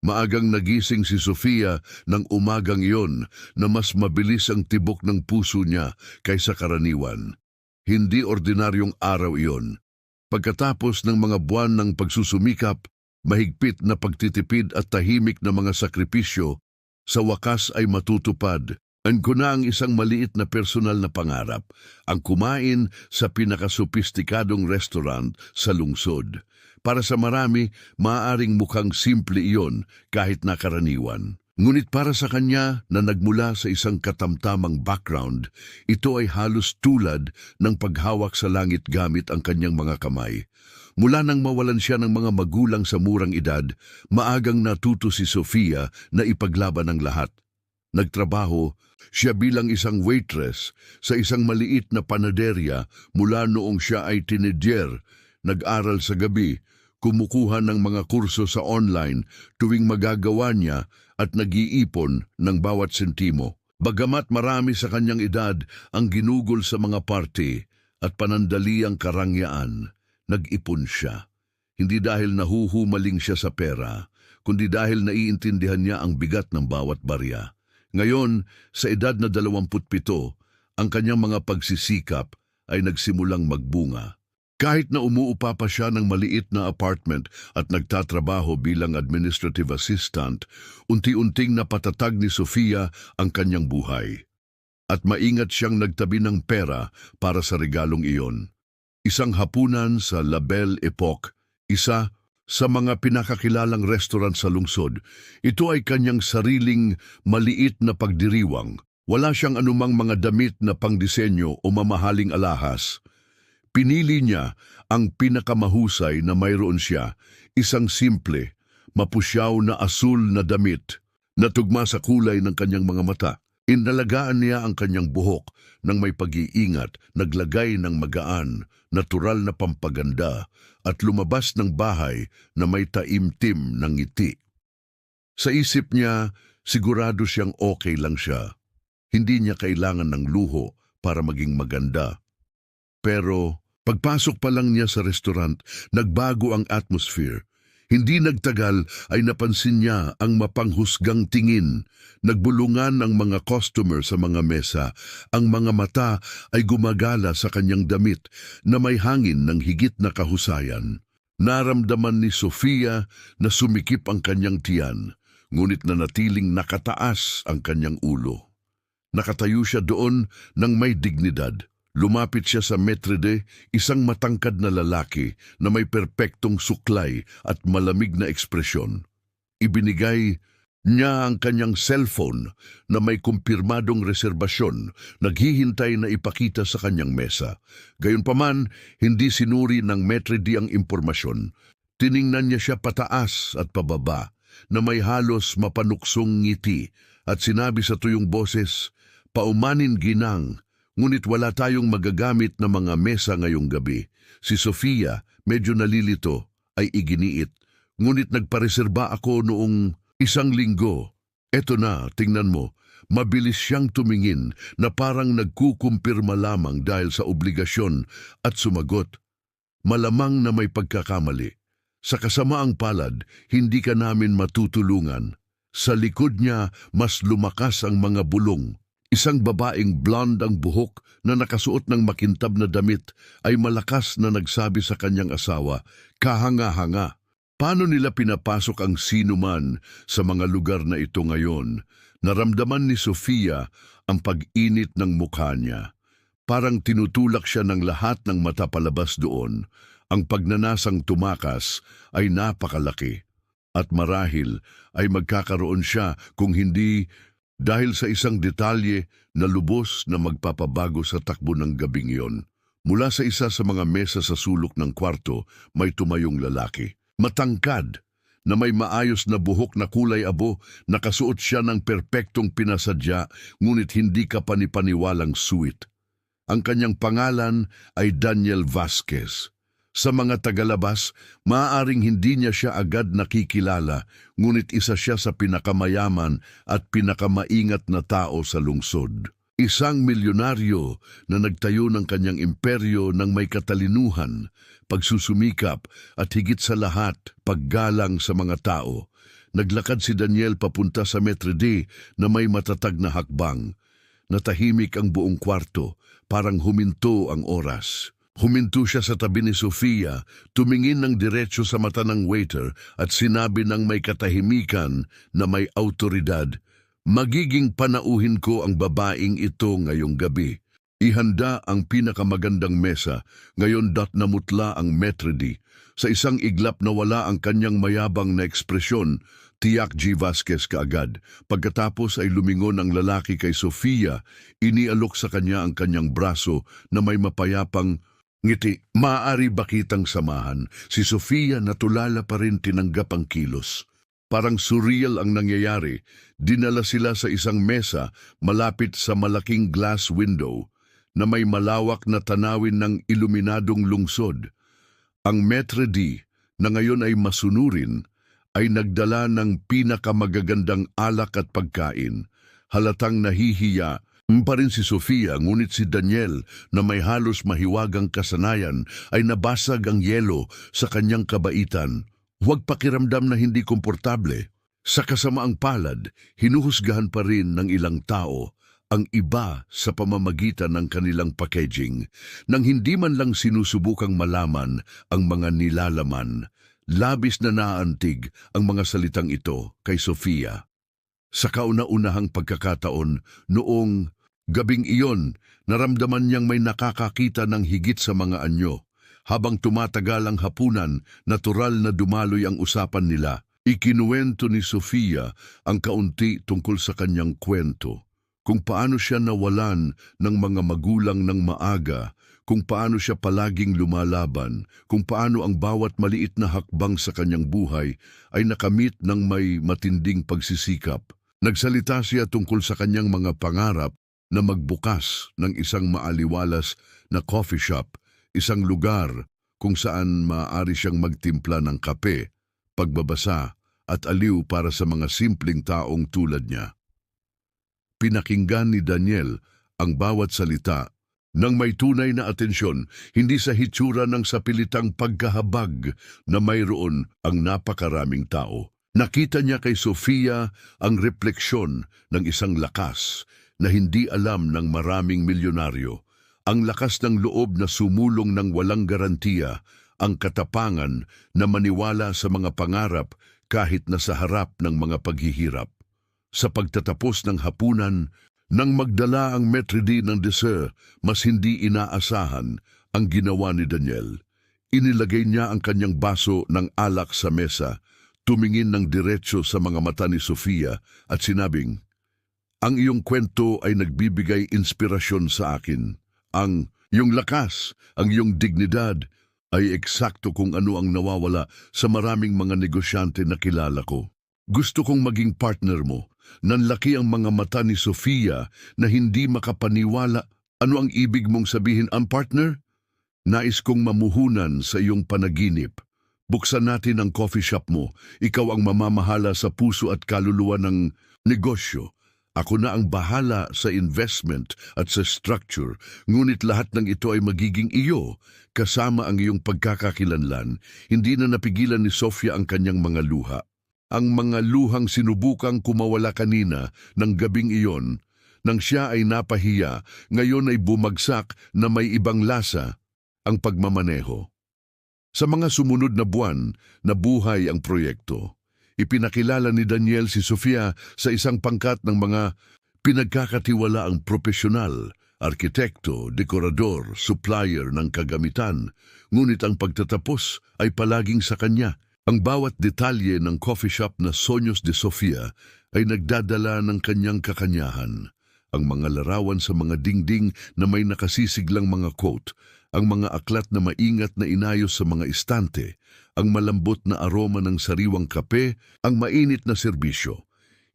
Maagang nagising si Sofia ng umagang iyon na mas mabilis ang tibok ng puso niya kaysa karaniwan. Hindi ordinaryong araw iyon. Pagkatapos ng mga buwan ng pagsusumikap, mahigpit na pagtitipid at tahimik na mga sakripisyo, sa wakas ay matutupad. Ang ko ang isang maliit na personal na pangarap, ang kumain sa pinakasopistikadong restaurant sa lungsod. Para sa marami, maaaring mukhang simple iyon kahit nakaraniwan. Ngunit para sa kanya na nagmula sa isang katamtamang background, ito ay halos tulad ng paghawak sa langit gamit ang kanyang mga kamay. Mula nang mawalan siya ng mga magulang sa murang edad, maagang natuto si Sofia na ipaglaban ang lahat. Nagtrabaho siya bilang isang waitress sa isang maliit na panaderya mula noong siya ay teenager, nag-aral sa gabi, kumukuha ng mga kurso sa online tuwing magagawa niya at nag-iipon ng bawat sentimo. Bagamat marami sa kanyang edad ang ginugol sa mga party at panandaliang karangyaan, nag-ipon siya. Hindi dahil nahuhumaling siya sa pera, kundi dahil naiintindihan niya ang bigat ng bawat barya. Ngayon, sa edad na 27, ang kanyang mga pagsisikap ay nagsimulang magbunga. Kahit na umuupa pa siya ng maliit na apartment at nagtatrabaho bilang administrative assistant, unti-unting napatatag ni Sofia ang kanyang buhay. At maingat siyang nagtabi ng pera para sa regalong iyon. Isang hapunan sa La Belle Epoque, isa sa mga pinakakilalang restaurant sa lungsod. Ito ay kanyang sariling maliit na pagdiriwang. Wala siyang anumang mga damit na pangdisenyo o mamahaling alahas. Pinili niya ang pinakamahusay na mayroon siya, isang simple, mapusyaw na asul na damit na tugma sa kulay ng kanyang mga mata. Inalagaan niya ang kanyang buhok ng may pag-iingat, naglagay ng magaan, natural na pampaganda at lumabas ng bahay na may taimtim ng ngiti. Sa isip niya, sigurado siyang okay lang siya. Hindi niya kailangan ng luho para maging maganda. Pero pagpasok pa lang niya sa restaurant, nagbago ang atmosphere. Hindi nagtagal ay napansin niya ang mapanghusgang tingin. Nagbulungan ang mga customer sa mga mesa. Ang mga mata ay gumagala sa kanyang damit na may hangin ng higit na kahusayan. Naramdaman ni Sofia na sumikip ang kanyang tiyan, ngunit nanatiling nakataas ang kanyang ulo. Nakatayo siya doon ng may dignidad. Lumapit siya sa metrede, isang matangkad na lalaki na may perpektong suklay at malamig na ekspresyon. Ibinigay niya ang kanyang cellphone na may kumpirmadong reserbasyon, naghihintay na ipakita sa kanyang mesa. Gayunpaman, hindi sinuri ng metrede ang impormasyon. Tiningnan niya siya pataas at pababa na may halos mapanuksong ngiti at sinabi sa tuyong boses, Paumanin ginang, ngunit wala tayong magagamit na mga mesa ngayong gabi. Si Sofia, medyo nalilito, ay iginiit. Ngunit nagpareserba ako noong isang linggo. Eto na, tingnan mo, mabilis siyang tumingin na parang nagkukumpirma lamang dahil sa obligasyon at sumagot. Malamang na may pagkakamali. Sa kasamaang palad, hindi ka namin matutulungan. Sa likod niya, mas lumakas ang mga bulong. Isang babaeng blonde ang buhok na nakasuot ng makintab na damit ay malakas na nagsabi sa kanyang asawa, kahanga-hanga. Paano nila pinapasok ang sinuman sa mga lugar na ito ngayon? Naramdaman ni Sofia ang pag-init ng mukha niya. Parang tinutulak siya ng lahat ng mata palabas doon. Ang pagnanasang tumakas ay napakalaki. At marahil ay magkakaroon siya kung hindi dahil sa isang detalye na lubos na magpapabago sa takbo ng gabing iyon. Mula sa isa sa mga mesa sa sulok ng kwarto, may tumayong lalaki. Matangkad, na may maayos na buhok na kulay abo, nakasuot siya ng perpektong pinasadya, ngunit hindi ka panipaniwalang suwit. Ang kanyang pangalan ay Daniel Vasquez. Sa mga tagalabas, maaaring hindi niya siya agad nakikilala, ngunit isa siya sa pinakamayaman at pinakamaingat na tao sa lungsod. Isang milyonaryo na nagtayo ng kanyang imperyo ng may katalinuhan, pagsusumikap at higit sa lahat, paggalang sa mga tao. naglakad si Daniel papunta sa Metre D na may matatag na hakbang. Natahimik ang buong kwarto, parang huminto ang oras. Huminto siya sa tabi ni Sofia, tumingin ng diretsyo sa mata ng waiter at sinabi ng may katahimikan na may autoridad, Magiging panauhin ko ang babaeng ito ngayong gabi. Ihanda ang pinakamagandang mesa, ngayon dat namutla ang metredi. Sa isang iglap na wala ang kanyang mayabang na ekspresyon, tiyak G. Vasquez kaagad. Pagkatapos ay lumingon ang lalaki kay Sofia, inialok sa kanya ang kanyang braso na may mapayapang ngiti. Maaari ba kitang samahan? Si Sofia natulala pa rin tinanggap ang kilos. Parang surreal ang nangyayari. Dinala sila sa isang mesa malapit sa malaking glass window na may malawak na tanawin ng iluminadong lungsod. Ang Metre D, na ngayon ay masunurin, ay nagdala ng pinakamagagandang alak at pagkain. Halatang nahihiya pa rin si Sofia, ngunit si Daniel na may halos mahiwagang kasanayan ay nabasag ang yelo sa kanyang kabaitan. Huwag pakiramdam na hindi komportable. Sa kasamaang palad, hinuhusgahan pa rin ng ilang tao ang iba sa pamamagitan ng kanilang packaging nang hindi man lang sinusubukang malaman ang mga nilalaman. Labis na naantig ang mga salitang ito kay Sofia. Sa kauna-unahang pagkakataon, noong gabing iyon, naramdaman niyang may nakakakita ng higit sa mga anyo. Habang tumatagal ang hapunan, natural na dumaloy ang usapan nila. Ikinuwento ni Sofia ang kaunti tungkol sa kanyang kwento. Kung paano siya nawalan ng mga magulang ng maaga, kung paano siya palaging lumalaban, kung paano ang bawat maliit na hakbang sa kanyang buhay ay nakamit ng may matinding pagsisikap. Nagsalita siya tungkol sa kanyang mga pangarap na magbukas ng isang maaliwalas na coffee shop isang lugar kung saan maaari siyang magtimpla ng kape, pagbabasa at aliw para sa mga simpleng taong tulad niya. Pinakinggan ni Daniel ang bawat salita nang may tunay na atensyon, hindi sa hitsura ng sapilitang pagkahabag na mayroon ang napakaraming tao. Nakita niya kay Sofia ang refleksyon ng isang lakas na hindi alam ng maraming milyonaryo ang lakas ng loob na sumulong ng walang garantiya, ang katapangan na maniwala sa mga pangarap kahit na sa harap ng mga paghihirap. Sa pagtatapos ng hapunan, nang magdala ang metridi ng dessert, mas hindi inaasahan ang ginawa ni Daniel. Inilagay niya ang kanyang baso ng alak sa mesa, tumingin ng diretsyo sa mga mata ni Sofia at sinabing, Ang iyong kwento ay nagbibigay inspirasyon sa akin. Ang iyong lakas, ang iyong dignidad ay eksakto kung ano ang nawawala sa maraming mga negosyante na kilala ko. Gusto kong maging partner mo. Nanlaki ang mga mata ni Sofia na hindi makapaniwala. Ano ang ibig mong sabihin ang partner? Nais kong mamuhunan sa iyong panaginip. Buksan natin ang coffee shop mo. Ikaw ang mamamahala sa puso at kaluluwa ng negosyo. Ako na ang bahala sa investment at sa structure, ngunit lahat ng ito ay magiging iyo, kasama ang iyong pagkakakilanlan. Hindi na napigilan ni Sofia ang kanyang mga luha. Ang mga luhang sinubukang kumawala kanina ng gabing iyon, nang siya ay napahiya, ngayon ay bumagsak na may ibang lasa, ang pagmamaneho. Sa mga sumunod na buwan, nabuhay ang proyekto. Ipinakilala ni Daniel si Sofia sa isang pangkat ng mga pinagkakatiwalaang profesional, arkitekto, dekorador, supplier ng kagamitan, ngunit ang pagtatapos ay palaging sa kanya. Ang bawat detalye ng coffee shop na Sonyos de Sofia ay nagdadala ng kanyang kakanyahan. Ang mga larawan sa mga dingding na may nakasisiglang mga quote, ang mga aklat na maingat na inayos sa mga istante, ang malambot na aroma ng sariwang kape, ang mainit na serbisyo.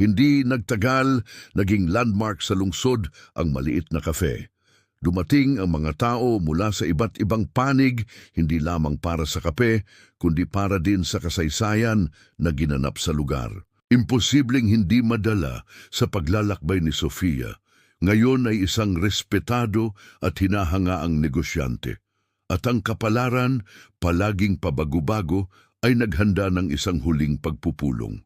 Hindi nagtagal, naging landmark sa lungsod ang maliit na kafe. Dumating ang mga tao mula sa iba't ibang panig, hindi lamang para sa kape, kundi para din sa kasaysayan na ginanap sa lugar. Imposibleng hindi madala sa paglalakbay ni Sofia. Ngayon ay isang respetado at hinahangaang negosyante at ang kapalaran, palaging pabago-bago, ay naghanda ng isang huling pagpupulong.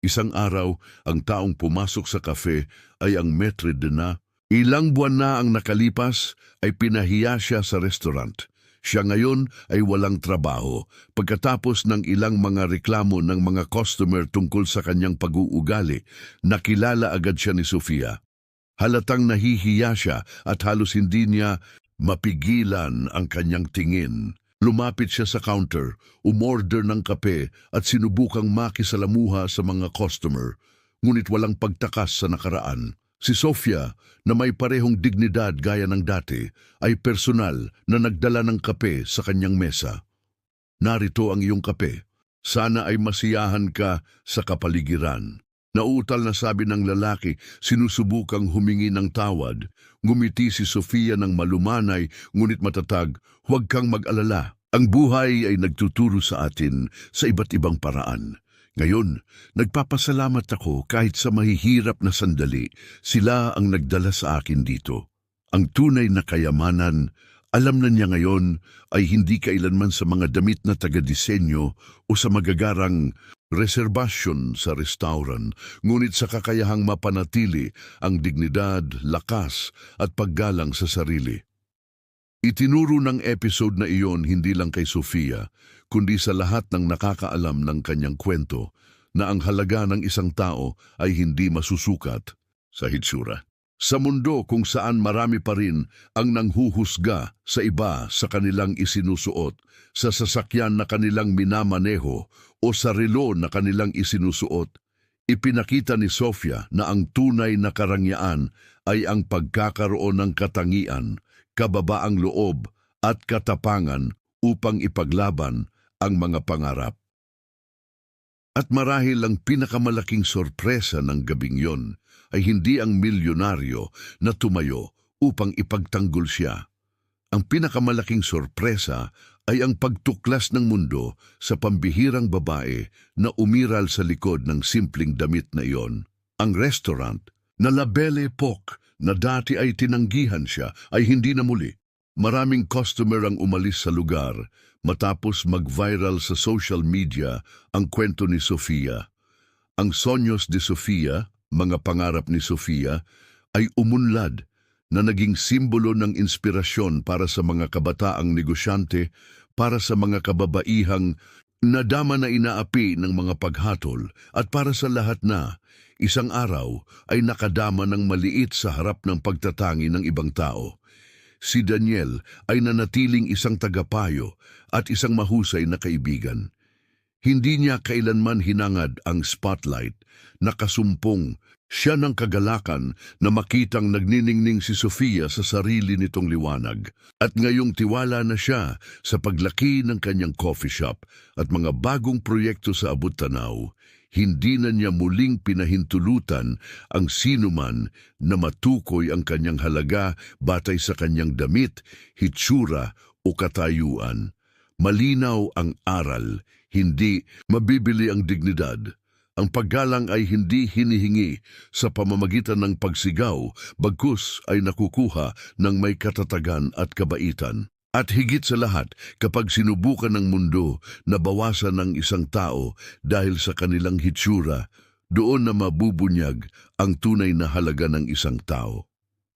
Isang araw, ang taong pumasok sa kafe ay ang maitre de na. Ilang buwan na ang nakalipas ay pinahiya siya sa restaurant. Siya ngayon ay walang trabaho pagkatapos ng ilang mga reklamo ng mga customer tungkol sa kanyang pag-uugali. Nakilala agad siya ni Sofia. Halatang nahihiya siya at halos hindi niya mapigilan ang kanyang tingin. Lumapit siya sa counter, umorder ng kape at sinubukang makisalamuha sa mga customer, ngunit walang pagtakas sa nakaraan. Si Sofia, na may parehong dignidad gaya ng dati, ay personal na nagdala ng kape sa kanyang mesa. Narito ang iyong kape. Sana ay masiyahan ka sa kapaligiran. Nauutal na sabi ng lalaki, sinusubukang humingi ng tawad. Ngumiti si Sofia ng malumanay, ngunit matatag, huwag kang mag-alala. Ang buhay ay nagtuturo sa atin sa iba't ibang paraan. Ngayon, nagpapasalamat ako kahit sa mahihirap na sandali, sila ang nagdala sa akin dito. Ang tunay na kayamanan, alam na niya ngayon, ay hindi kailanman sa mga damit na taga-disenyo o sa magagarang reservasyon sa restaurant, ngunit sa kakayahang mapanatili ang dignidad, lakas at paggalang sa sarili. Itinuro ng episode na iyon hindi lang kay Sofia, kundi sa lahat ng nakakaalam ng kanyang kwento na ang halaga ng isang tao ay hindi masusukat sa hitsura. Sa mundo kung saan marami pa rin ang nanghuhusga sa iba sa kanilang isinusuot, sa sasakyan na kanilang minamaneho o sa relo na kanilang isinusuot, ipinakita ni Sofia na ang tunay na karangyaan ay ang pagkakaroon ng katangian, kababaang loob at katapangan upang ipaglaban ang mga pangarap. At marahil ang pinakamalaking sorpresa ng gabing yon ay hindi ang milyonaryo na tumayo upang ipagtanggol siya. Ang pinakamalaking sorpresa ay ang pagtuklas ng mundo sa pambihirang babae na umiral sa likod ng simpleng damit na iyon. Ang restaurant na La Belle Époque na dati ay tinanggihan siya ay hindi na muli. Maraming customer ang umalis sa lugar matapos mag-viral sa social media ang kwento ni Sofia. Ang Sonyos de Sofia, mga pangarap ni Sofia, ay umunlad na naging simbolo ng inspirasyon para sa mga kabataang negosyante, para sa mga kababaihang nadama na inaapi ng mga paghatol at para sa lahat na isang araw ay nakadama ng maliit sa harap ng pagtatangi ng ibang tao. Si Daniel ay nanatiling isang tagapayo at isang mahusay na kaibigan. Hindi niya kailanman hinangad ang spotlight, nakasumpong siya ng kagalakan na makitang nagniningning si Sofia sa sarili nitong liwanag at ngayong tiwala na siya sa paglaki ng kanyang coffee shop at mga bagong proyekto sa abot tanaw, hindi na niya muling pinahintulutan ang sinuman na matukoy ang kanyang halaga batay sa kanyang damit, hitsura o katayuan. Malinaw ang aral, hindi mabibili ang dignidad. Ang paggalang ay hindi hinihingi sa pamamagitan ng pagsigaw, bagkus ay nakukuha ng may katatagan at kabaitan. At higit sa lahat, kapag sinubukan ng mundo na bawasan ng isang tao dahil sa kanilang hitsura, doon na mabubunyag ang tunay na halaga ng isang tao.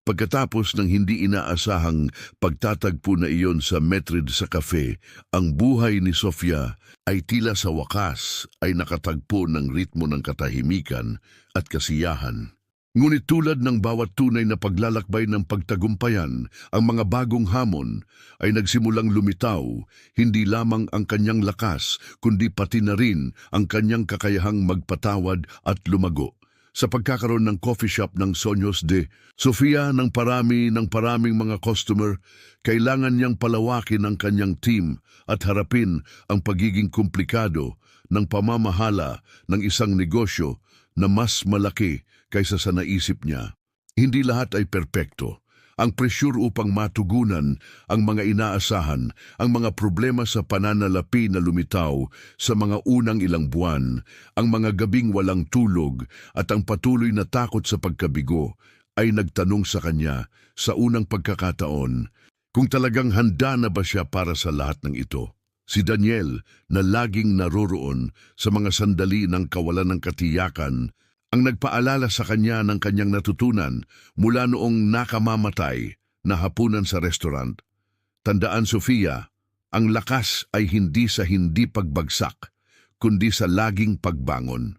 Pagkatapos ng hindi inaasahang pagtatagpo na iyon sa Metrid sa kafe, ang buhay ni Sofia ay tila sa wakas ay nakatagpo ng ritmo ng katahimikan at kasiyahan. Ngunit tulad ng bawat tunay na paglalakbay ng pagtagumpayan, ang mga bagong hamon ay nagsimulang lumitaw, hindi lamang ang kanyang lakas, kundi pati na rin ang kanyang kakayahang magpatawad at lumago. Sa pagkakaroon ng coffee shop ng Sonyos de Sofia ng parami ng paraming mga customer, kailangan niyang palawakin ang kanyang team at harapin ang pagiging komplikado ng pamamahala ng isang negosyo na mas malaki kaysa sa naisip niya. Hindi lahat ay perpekto ang presyur upang matugunan ang mga inaasahan, ang mga problema sa pananalapi na lumitaw sa mga unang ilang buwan, ang mga gabing walang tulog at ang patuloy na takot sa pagkabigo ay nagtanong sa kanya sa unang pagkakataon kung talagang handa na ba siya para sa lahat ng ito. Si Daniel na laging naroroon sa mga sandali ng kawalan ng katiyakan ang nagpaalala sa kanya ng kanyang natutunan mula noong nakamamatay na hapunan sa restaurant. Tandaan, Sofia, ang lakas ay hindi sa hindi pagbagsak, kundi sa laging pagbangon.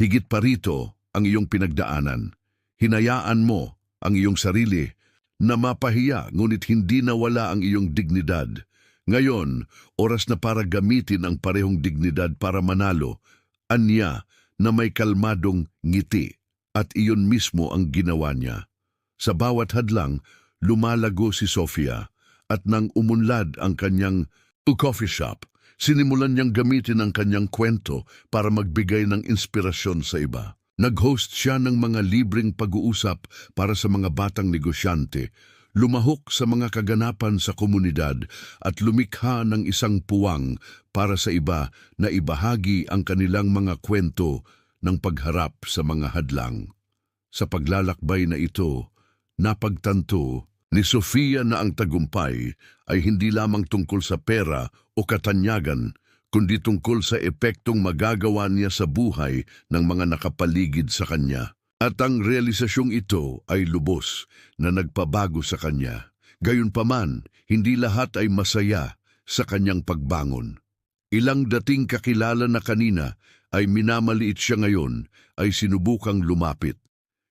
Higit pa rito ang iyong pinagdaanan. Hinayaan mo ang iyong sarili na mapahiya ngunit hindi nawala ang iyong dignidad. Ngayon, oras na para gamitin ang parehong dignidad para manalo, anya na may kalmadong ngiti at iyon mismo ang ginawa niya. Sa bawat hadlang, lumalago si Sofia at nang umunlad ang kanyang coffee shop, sinimulan niyang gamitin ang kanyang kwento para magbigay ng inspirasyon sa iba. Nag-host siya ng mga libreng pag-uusap para sa mga batang negosyante, lumahok sa mga kaganapan sa komunidad at lumikha ng isang puwang para sa iba na ibahagi ang kanilang mga kwento ng pagharap sa mga hadlang. Sa paglalakbay na ito, napagtanto ni Sofia na ang tagumpay ay hindi lamang tungkol sa pera o katanyagan, kundi tungkol sa epektong magagawa niya sa buhay ng mga nakapaligid sa kanya. At ang realisasyong ito ay lubos na nagpabago sa kanya. Gayunpaman, hindi lahat ay masaya sa kanyang pagbangon. Ilang dating kakilala na kanina ay minamaliit siya ngayon ay sinubukang lumapit.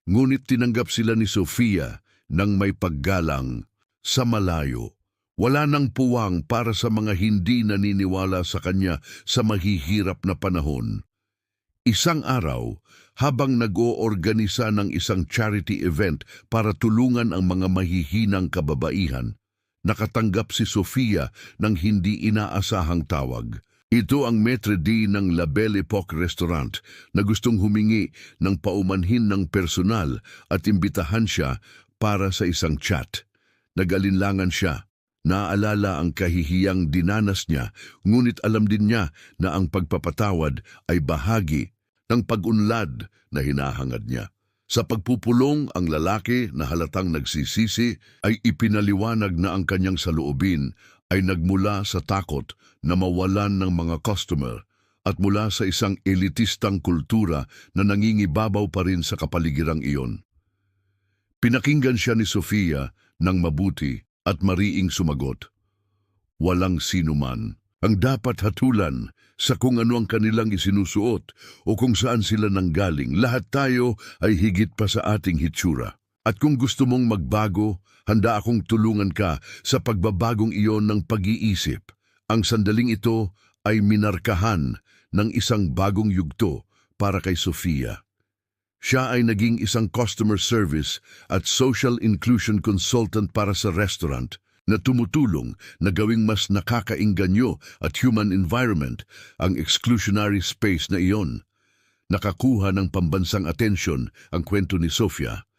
Ngunit tinanggap sila ni Sofia ng may paggalang sa malayo. Wala nang puwang para sa mga hindi naniniwala sa kanya sa mahihirap na panahon. Isang araw, habang nag-oorganisa ng isang charity event para tulungan ang mga mahihinang kababaihan, nakatanggap si Sofia ng hindi inaasahang tawag. Ito ang maitre d' ng La Belle Epoque Restaurant na gustong humingi ng paumanhin ng personal at imbitahan siya para sa isang chat. Nagalinlangan siya. Naaalala ang kahihiyang dinanas niya, ngunit alam din niya na ang pagpapatawad ay bahagi ng pag-unlad na hinahangad niya. Sa pagpupulong, ang lalaki na halatang nagsisisi ay ipinaliwanag na ang kanyang saloobin ay nagmula sa takot na mawalan ng mga customer at mula sa isang elitistang kultura na nangingibabaw pa rin sa kapaligirang iyon. Pinakinggan siya ni Sofia ng mabuti at mariing sumagot. Walang sinuman ang dapat hatulan sa kung ano ang kanilang isinusuot o kung saan sila nanggaling. Lahat tayo ay higit pa sa ating hitsura. At kung gusto mong magbago, handa akong tulungan ka sa pagbabagong iyon ng pag-iisip. Ang sandaling ito ay minarkahan ng isang bagong yugto para kay Sofia. Siya ay naging isang customer service at social inclusion consultant para sa restaurant na tumutulong na gawing mas nakakainganyo at human environment ang exclusionary space na iyon. Nakakuha ng pambansang atensyon ang kwento ni Sofia.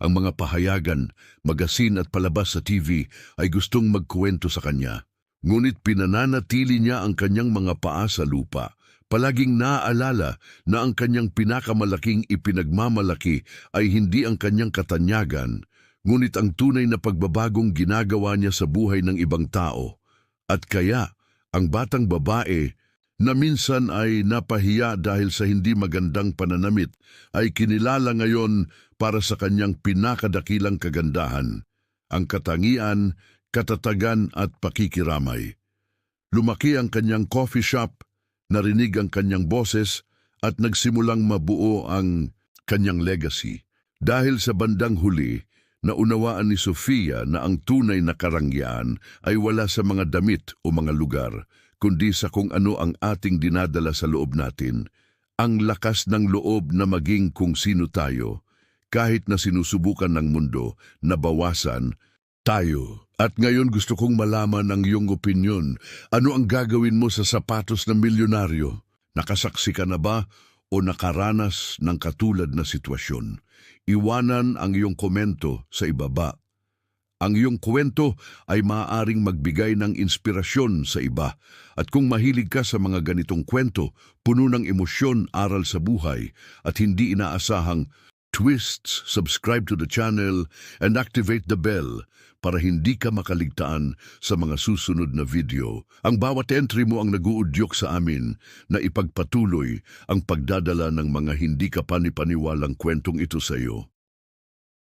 Ang mga pahayagan, magasin at palabas sa TV ay gustong magkuwento sa kanya. Ngunit pinananatili niya ang kanyang mga paa sa lupa. Palaging naaalala na ang kanyang pinakamalaking ipinagmamalaki ay hindi ang kanyang katanyagan, ngunit ang tunay na pagbabagong ginagawa niya sa buhay ng ibang tao. At kaya, ang batang babae na minsan ay napahiya dahil sa hindi magandang pananamit ay kinilala ngayon para sa kanyang pinakadakilang kagandahan, ang katangian, katatagan at pakikiramay. Lumaki ang kanyang coffee shop, narinig ang kanyang boses at nagsimulang mabuo ang kanyang legacy. Dahil sa bandang huli, naunawaan ni Sofia na ang tunay na karangyaan ay wala sa mga damit o mga lugar, kundi sa kung ano ang ating dinadala sa loob natin, ang lakas ng loob na maging kung sino tayo, kahit na sinusubukan ng mundo na bawasan tayo. At ngayon gusto kong malaman ang iyong opinyon. Ano ang gagawin mo sa sapatos ng milyonaryo? Nakasaksi ka na ba o nakaranas ng katulad na sitwasyon? Iwanan ang iyong komento sa ibaba. Ang iyong kwento ay maaaring magbigay ng inspirasyon sa iba. At kung mahilig ka sa mga ganitong kwento, puno ng emosyon, aral sa buhay, at hindi inaasahang twists, subscribe to the channel, and activate the bell para hindi ka makaligtaan sa mga susunod na video. Ang bawat entry mo ang naguudyok sa amin na ipagpatuloy ang pagdadala ng mga hindi ka panipaniwalang kwentong ito sa iyo.